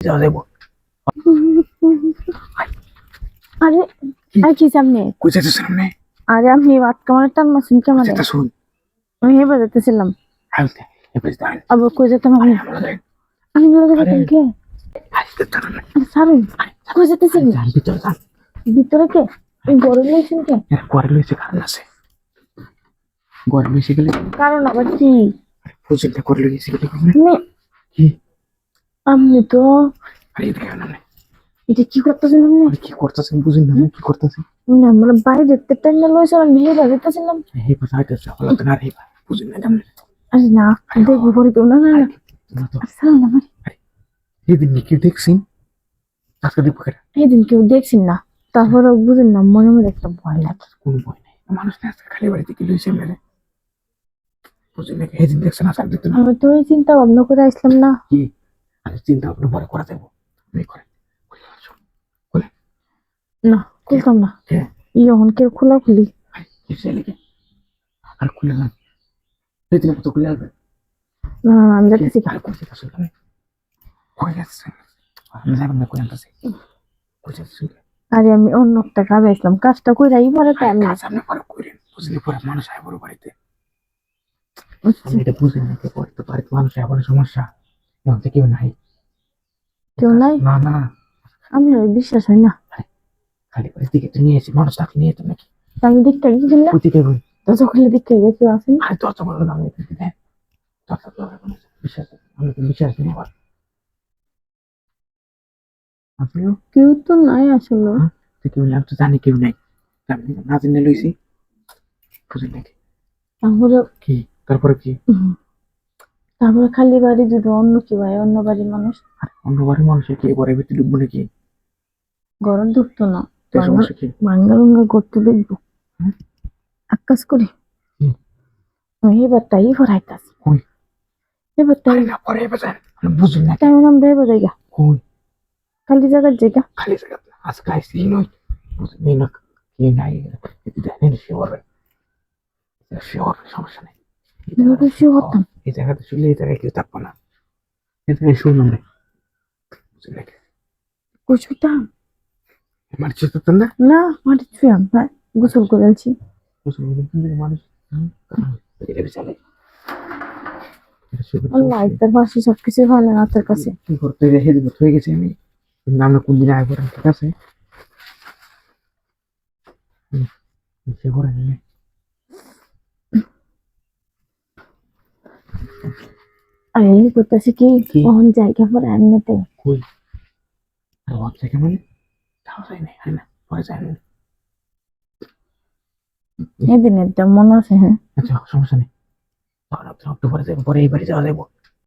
যাওয়া যাব। আরে আর কি সামনে? কই যেতে সামনে? আরে আপনি বাদ কামারে টান মাসুন কেমন? যেতে শুন। আমি হেবে যেতেছিলাম হালতে এবার দাঁড় আবার কই যেতাম আমি? যাই। আমি বলে যেতাম কে আরে কই ভিতরে ভিতরে কে? কে? লইছে কারণ আছে ঘরে লইছে গেলে? কারণ আবার কি? ফুজিলটা করে লইছে গেলে কি? আপনি তো আরে না এটা কি করতেছেন আপনি? কি করতেছেন বুঝিন না আমি কি করতেছি? না মানে বাইরে দেখতে টাইম লইছে আমি এই আইতেছে হলো তো না? রে বুঝিন না আরে না দেখব পরে তো না না না। না এদিন কি দেখছি আজকে দিব কেন এই দিন কেউ দেখছেন না তারপরে বুঝেন না মনে মনে একটা ভয় লাগে। কোন ভয় নাই। মানুষ না আজকে খালি বাড়িতে কি লইছে মেরে বুঝিন না এদিন দেখছেন আজকে না। আমি তো চিন্তা ভাবনা করে আসলাম না। কি? চিন্তা ভাবনা পরে করা যাব আমি করে না খুলতাম না। হ্যাঁ। কেউ খোলা খুলি। আর খুলে না। সেদিন কত খুলে আসবে। না আমি যাচ্ছি আর কই যাচ্ছে আমি যাবেন না আনতেছি। আরে আমি অন্য একটা কাজ আসলাম। কাজটা করে পরে তো আমি। কাজ আপনি পরে করেন বুঝলি পরে মানুষ আয় বড় বাড়িতে। এটা বুঝি না কে পরে তো বাড়িতে মানুষ আয় বড় সমস্যা। এখন কেউ নাই। কেউ নাই? না না। আমি বিশ্বাস হয় না। খালি বাড়ির দিকে তো নিয়ে এসে মানুষ থাকলে নিয়ে যেতাম নাকি? আমি দেখতে গেছি না ওই দিকে বই দরজা খুলে দেখতে গিয়ে কেউ আসেন? আরে দরজা বড় দাম দেন দরজা দাম বিশ্বাস আমি তো বিশ্বাস নেই আবার আপনিও? কেউ তো নাই আসলে। তো কেউ নেই তো জানি কেউ নেই। আমি না জেনে লইছি। বুঝলেন নাকি? তারপরে কি? তারপরে কি? তারপরে খালি বাড়ি যদি অন্য কেউ হয় অন্য বাড়ির মানুষ? অন্য বাড়ির মানুষের কি? ঘরের ভিতরে ঢুকবো নাকি? গরম ধরতো না। কি? ভাঙ্গা রুঙ্গা করতে দেখব? আকাশ করি। এবার তাই ভরাইতাছি এবার তাই না পরে এবার বুঝুন না। তেমন আমরা এবার জায়গা। কোন খালি জায়গার জায়গা। খালি জায়গা আজকে আইসি নই বুঝলি না। কে নাই? এটি জানেন শিওর। শিওর সমস্যা নেই। এই জায়গাতে শুনলে এই জায়গায় কেউ থাকব না এই জায়গায় শুনুন না বুঝলি কুছুতাম আমার না না মাটি ছুঁয়াম গোসল করে আল্লাহ একটার পাশে সবকিছু ভালো না তার কাছে কি করতে রেখে দিব হয়ে গেছে আমি আমরা কোন দিন আগে করেন ঠিক আছে সে করে এই করতেছি কি? কোন জায়গা পরে এমনিতে কই? আর জায়গা মানে? তাও যায় না হ্যাঁ না পরে যায় না এদিনের মনে আছে হ্যাঁ। আচ্ছা সমস্যা নেই। অক্টোবরে যাব পরে এই বাড়ি যাওয়া যাব।